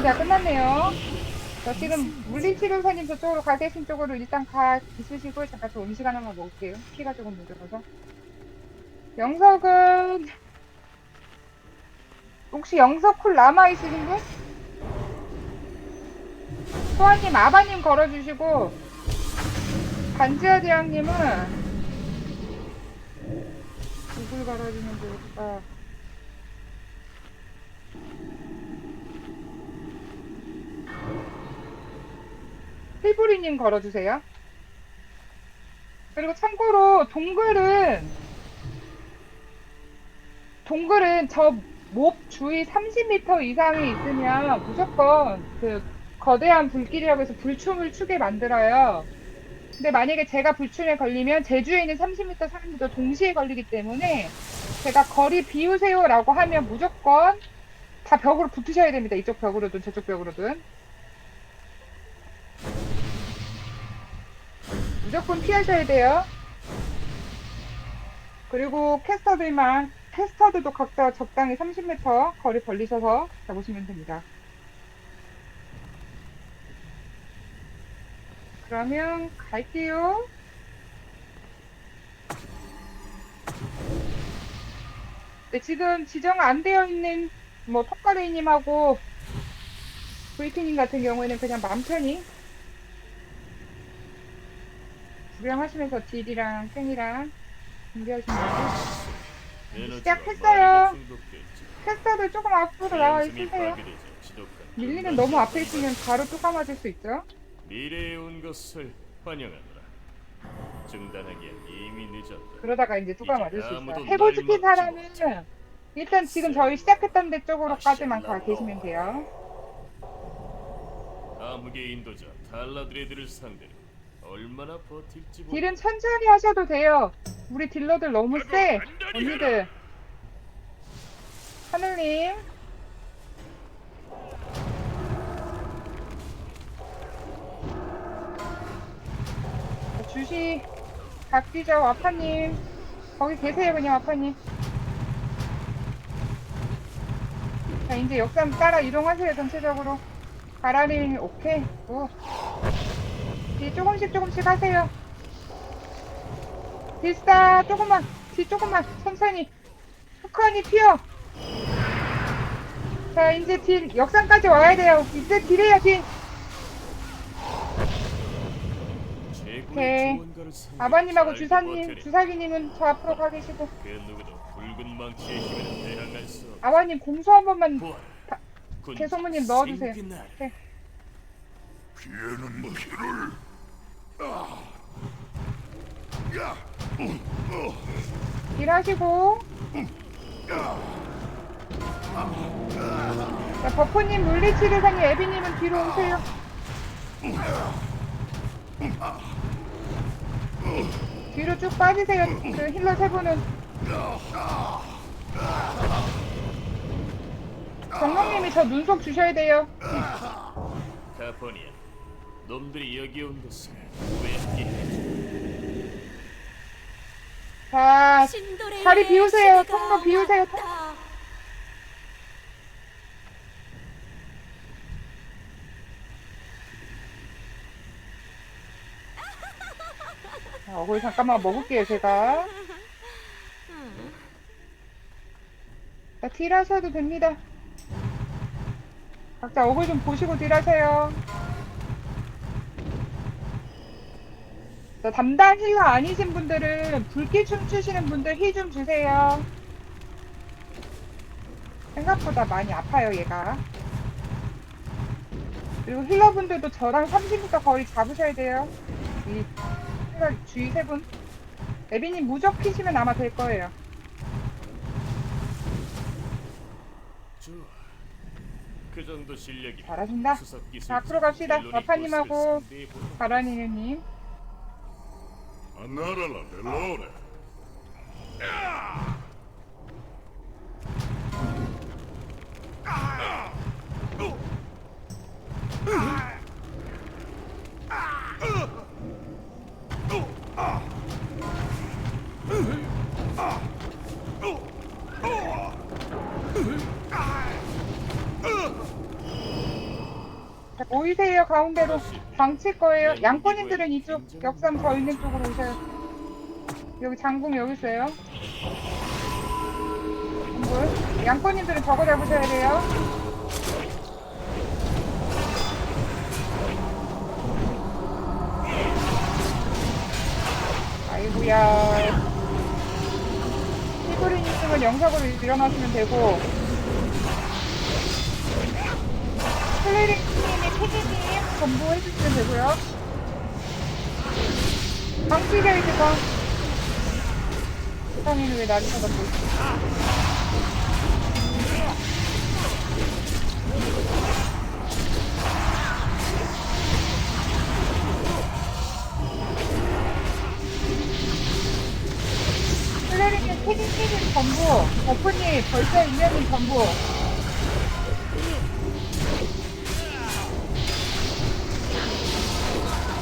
일이 다 끝났네요. 자, 지금 물리치료사님 저쪽으로 가 계신 쪽으로 일단 가 있으시고 잠깐 저 음식 하나만 먹을게요. 피가 조금 모자라서. 영석은 혹시 영석 쿨 남아 있으신 분? 소아님, 아바님 걸어주시고 반지하 대왕님은 누굴 걸어주면 좋을까? 필부리님 걸어주세요. 그리고 참고로 동글은 동글은 저몹 주위 30m 이상이 있으면 무조건 그 거대한 불길이라고 해서 불춤을 추게 만들어요. 근데 만약에 제가 불춤에 걸리면 제주에 있는 30m 사람들도 동시에 걸리기 때문에 제가 거리 비우세요라고 하면 무조건 다 벽으로 붙으셔야 됩니다. 이쪽 벽으로든 저쪽 벽으로든. 무조건 피하셔야 돼요. 그리고 캐스터들만, 캐스터들도 각자 적당히 30m 거리 벌리셔서 잡으시면 됩니다. 그러면 갈게요. 네, 지금 지정 안 되어 있는 뭐 턱가레이님하고 VP님 같은 경우에는 그냥 맘 편히 구경하시면서 딜이랑 탱이랑 준비하시면 되고 시작했어요. 캐스터들 조금 앞으로 나와 있으세요. 밀리는 너무 앞에 있으면 바로 뚜까 맞을 수 있죠. 미래에 온 것을 환영하노라. 중단하기엔 이미 늦었다. 그러다가 이제 뚜까 맞을 수 있어요. 막지 사람은. 일단 지금 저희 시작했던 데 쪽으로까지만 가 계시면 돼요. 암흑의 인도자 달라드레드를 상대로 얼마나 버틸지 보. 딜은 천천히 하셔도 돼요. 우리 딜러들 너무 세. 언니들. 하늘님. 자, 주시 각디죠 와파님. 거기 계세요 그냥 와파님. 자 이제 역삼 따라 이동하세요 전체적으로. 가라리 오케이. 오. 뒤 조금씩 조금씩 하세요. 비싸 조금만 뒤 조금만 천천히 후커니 튀어 자 이제 딜 역상까지 와야 돼요 이제 딜 최고의 오케이. 아버님하고 잘 주사님. 주사기님은 저 앞으로 가 계시고 그 누구도 붉은 망치의 힘에는 대항할 수 없다. 아버님 공수 한 번만. 다- 개소문님 넣어주세요. 네. 피해는 피를 딜하시고. 자 버프님 물리치료사님 에비님은 뒤로 오세요. 뒤로 쭉 빠지세요. 그 힐러 세 분은. 정령님이 저 눈속 주셔야 돼요. 카포니아, 놈들이 여기 온 것을 해줘. 자 신도레의 자리 비우세요. 통로 비우세요. 통-. 자, 어글 잠깐만 먹을게요 제가 자, 딜하셔도 됩니다. 각자 얼굴 좀 보시고 딜하세요. 담당 힐러 아니신 분들은 불길 춤추시는 분들 힐 좀 주세요. 생각보다 많이 아파요, 얘가. 그리고 힐러분들도 저랑 30m 거리 잡으셔야 돼요. 이 힐러 주위 세 분. 에비님 무적 피시면 아마 될 거예요. 좋아. 그 정도 실력이 잘하신다. 수석 기술 자, 앞으로 갑시다. 보스를 상대해보라. 바라니느님. Anara la velora. Ah! 모이세요 가운데로? 방칠 거예요. 양권님들은 이쪽 역삼 저 있는 쪽으로 오세요. 여기 장궁 여기 있어요. 뭘? 양권님들은 저거 잡으셔야 돼요. 아이고야. 피부린 있으면 영석으로 일어나시면 되고. 클레릭님이 피디님 전부 해주시면 되고요. 방치가 이제가 세상에는 왜 나를 쳐다보고 있어 클레릭님 피디님 전부 버프님 벌써 인연님 전부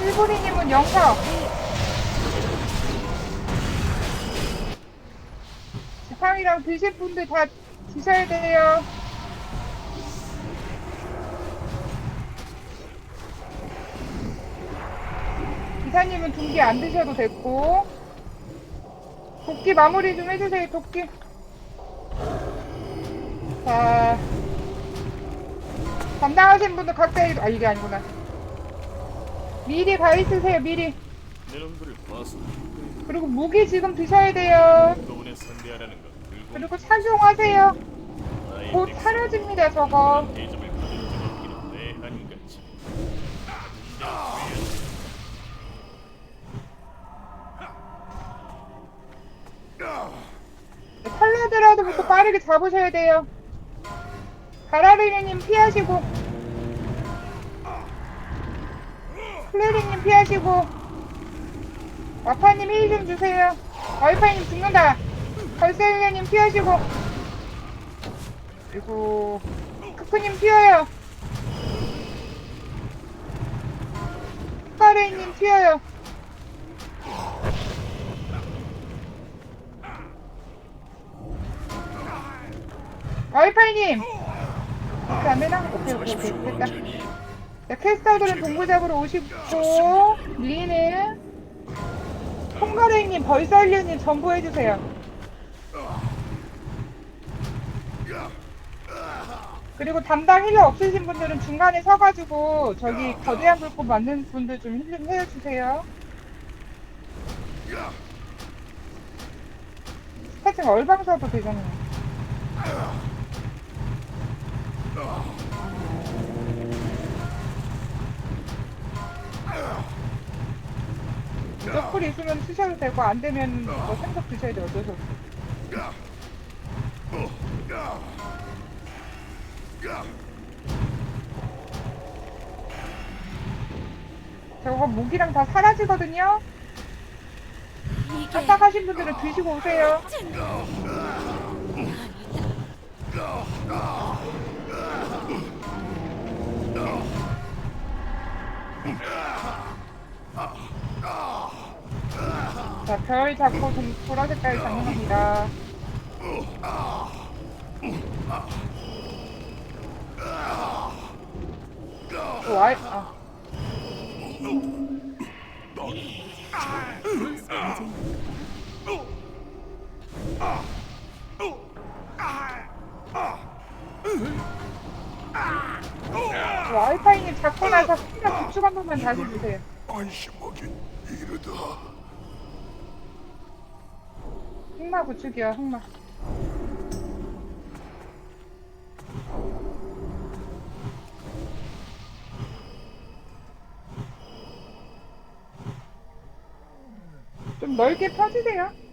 일본인님은 영석. 지팡이랑 드실 분들 다 드셔야 돼요. 기사님은 둥기 안 드셔도 됐고. 도끼 마무리 좀 해주세요, 도끼. 자. 담당하신 분들 각자, 일- 아, 이게 아니구나. 미리 가 있으세요, 미리. 내 놈들을 봐서 그리고 무기 지금 드셔야 돼요. 상대하라는 건 그리고 착용하세요. 나의 곧 넥슨 사라집니다, 저거. 대접을 내한 같이 컬러드라도부터 빠르게 잡으셔야 돼요. 가라리님 피하시고. 클레리님 피하시고. 와파님 힐 좀 주세요. 와이파이님 죽는다. 걸셀레님 피하시고. 그리고 크크님 튀어요. 카레이님 튀어요. 와이파이님! 오케이, 오케이, 오케이. 됐다. 자, 캐스터들은 동굴 잡으러 오시고, 리는, 통가레이님, 벌썰류님 전부 해주세요. 그리고 담당 힐러 없으신 분들은 중간에 서가지고, 저기 거대한 불꽃 만든 분들 좀 힐 좀 해주세요. 스타팅 얼방 서도 되잖아요. 무조건 있으면 쓰셔도 되고 안 되면 뭐 생석 드셔야 돼 어쩔 수 없어. 저거 무기랑 다 사라지거든요. 이게 딱딱하신 분들은 드시고 오세요. 자, 별 잡고 좀 보라색깔. 오, 아이, 아. 와이파이님 잡고 나서 혼자 구축 한 번만 다시 주세요. 안심하긴 이르다. 흑마 구축이요, 흑마. 좀 넓게 펴주세요.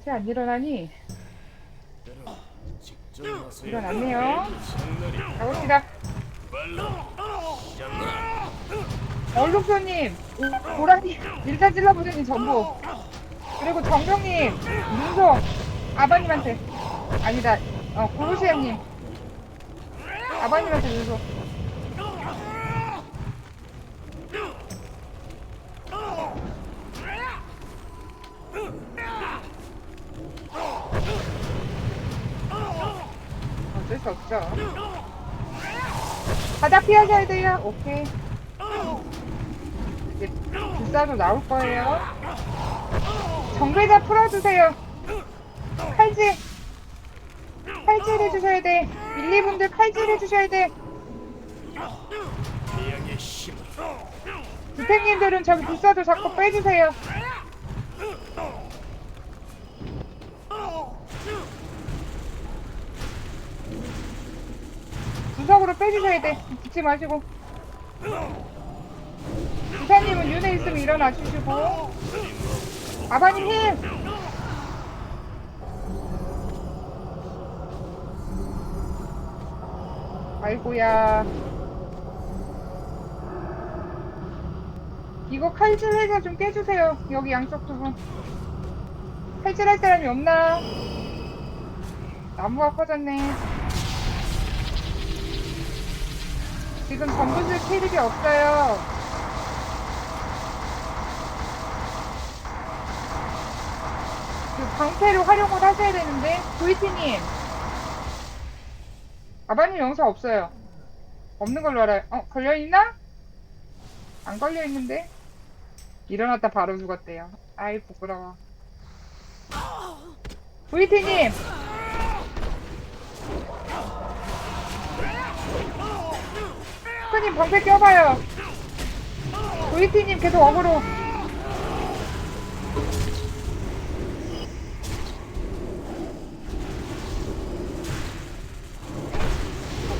왜 이렇게 안 일어나니? 일어났네요. 가봅시다. 얼룩소님, 보라님, 일단 찔러보더니 전부. 그리고 정병님, 문소, 아버님한테. 아니다, 어, 고로시엠님. 아버님한테 주소. 어쩔 수 없죠. 바닥 피하셔야 돼요. 오케이. 이제 불사도 나올 거예요. 정글자 풀어주세요. 칼질. 칼질 해주셔야 돼. 1, 2분들 칼질 해주셔야 돼. 주택님들은 저기 불사도 자꾸 빼주세요. 구석으로 빼주셔야 돼. 붙지 마시고. 부사님은 윤회 있으면 일어나 주시고. 아바님 힐! 아이고야. 이거 칼질 해서 좀 깨주세요. 여기 양쪽 두 분. 칼질할 사람이 없나? 나무가 커졌네. 지금 전부줄 캐릭이 없어요. 그 방패를 활용을 하셔야 되는데 VT님 아바님 영상 없어요. 없는 걸로 알아요. 어 걸려 있나? 안 걸려 있는데? 일어났다 바로 죽었대요. 아이 부끄러워. VT님! 크님 방패 껴봐요. VT님 계속 어그로.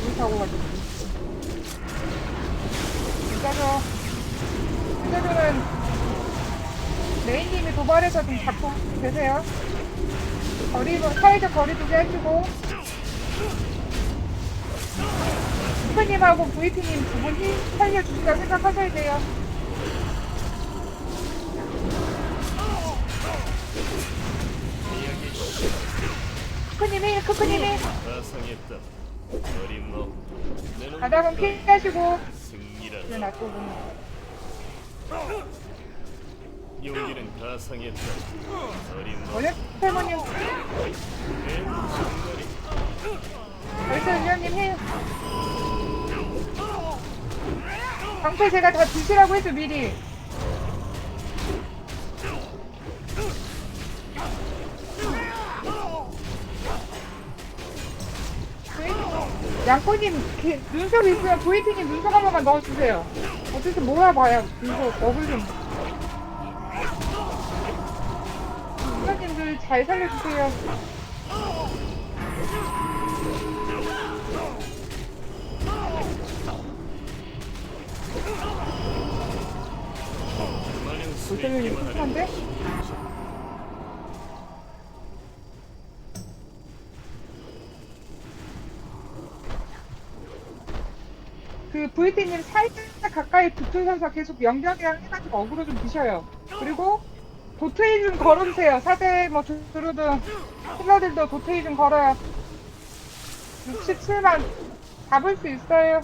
물 타고 가지고. 진짜죠. 진짜로는 메인님이 도발해서 좀 잡고 계세요. 거리, 사회적 거리 두기 해주고. 스프님하고 VT님 두 분이 살려주시다 생각하셔야 돼요. 크크님이, 크크님이. 바닥은 피하시고. 그래, 놔두고. 용기는 어림없 원래 할머님, 내 정갈이 벌써 의원님 해. 방패 제가 다 드시라고 해줘, 미리. 양꼬님 그, 눈썹 있으면 VT님 눈썹 한 번만 넣어주세요. 어쨌든 모아봐요. 눈썹 먹을 좀. 선생님들 잘 살려주세요. 하려 쿨한데? 그 VT님 살짝 가까이 붙으셔서 계속 연결이랑 해가지고 어그로 좀 드셔요. 그리고 도트이 좀 걸어주세요. 사대 뭐 두루든 힐러들도 도트이 좀 걸어요. 67만 잡을 수 있어요.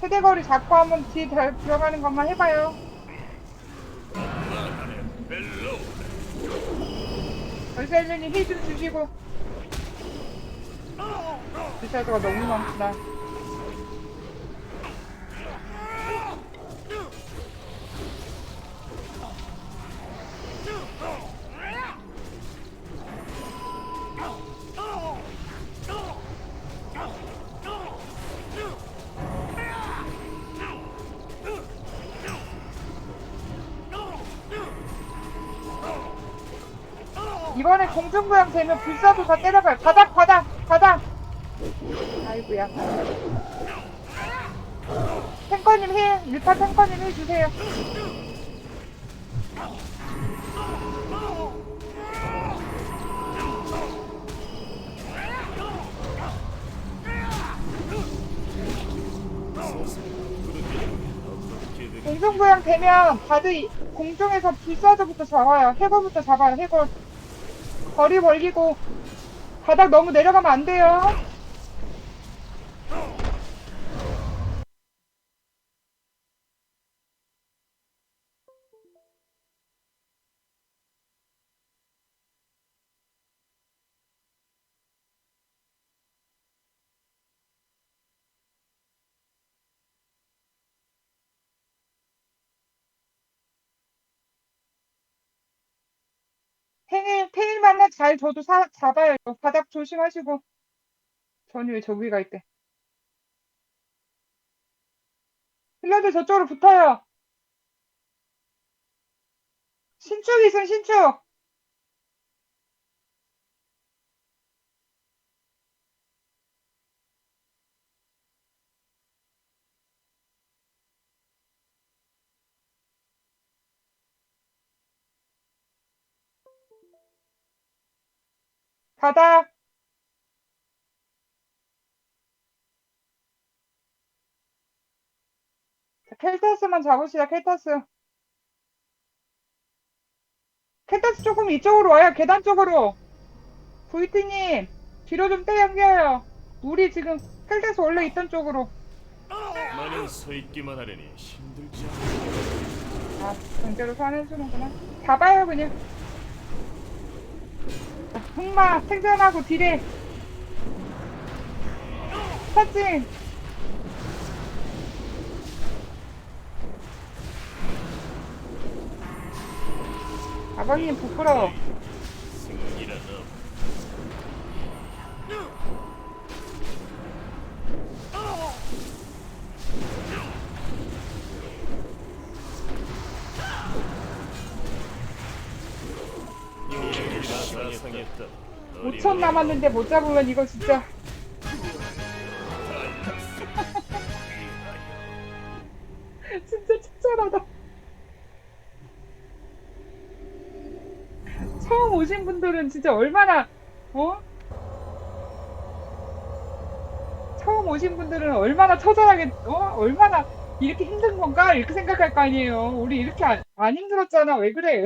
세대거리 잡고 한번 뒤에 다- 들어가는 것만 해봐요. 얼셀류님 힐좀 주시고. 불사조가 너무 많구나. 이번에 공중부양 되면 불사도 다 때려가요. 바닥, 바닥, 바닥. 아이고야. 탱커님 힐, 리파 탱커님 힐 주세요. 어떻게 된 공중부양 되면 바드 이- 공중에서 불사조부터 잡아요. 해골부터 잡아요, 해골. 거리 벌리고 바닥 너무 내려가면 안 돼요. 테일, 테일만 잘 저도 사, 잡아요. 바닥 조심하시고. 전이 왜 저기 가 있대? 힐러들 저쪽으로 붙어요. 신축 있음, 신축. 바닥. 자, 켈타스만 잡읍시다, 켈타스. 켈타스 조금 이쪽으로 와요, 계단 쪽으로. VT님, 뒤로 좀 떼당겨요. 우리 지금 켈타스 원래 있던 쪽으로. 나는 서 있기만 하려니 힘들지 않아. 아, 강제로 소환해주는구나. 잡아요, 그냥. 자, 흑마 생존하고 딜에. 터칭. 아버님 부끄러워. 5천 남았는데 못 잡으면 이거 진짜. 진짜 친절하다. 처음 오신 분들은 진짜 얼마나, 어? 처음 오신 분들은 얼마나 처절하게, 어? 얼마나 이렇게 힘든 건가? 이렇게 생각할 거 아니에요. 우리 이렇게 안, 안 힘들었잖아. 왜 그래?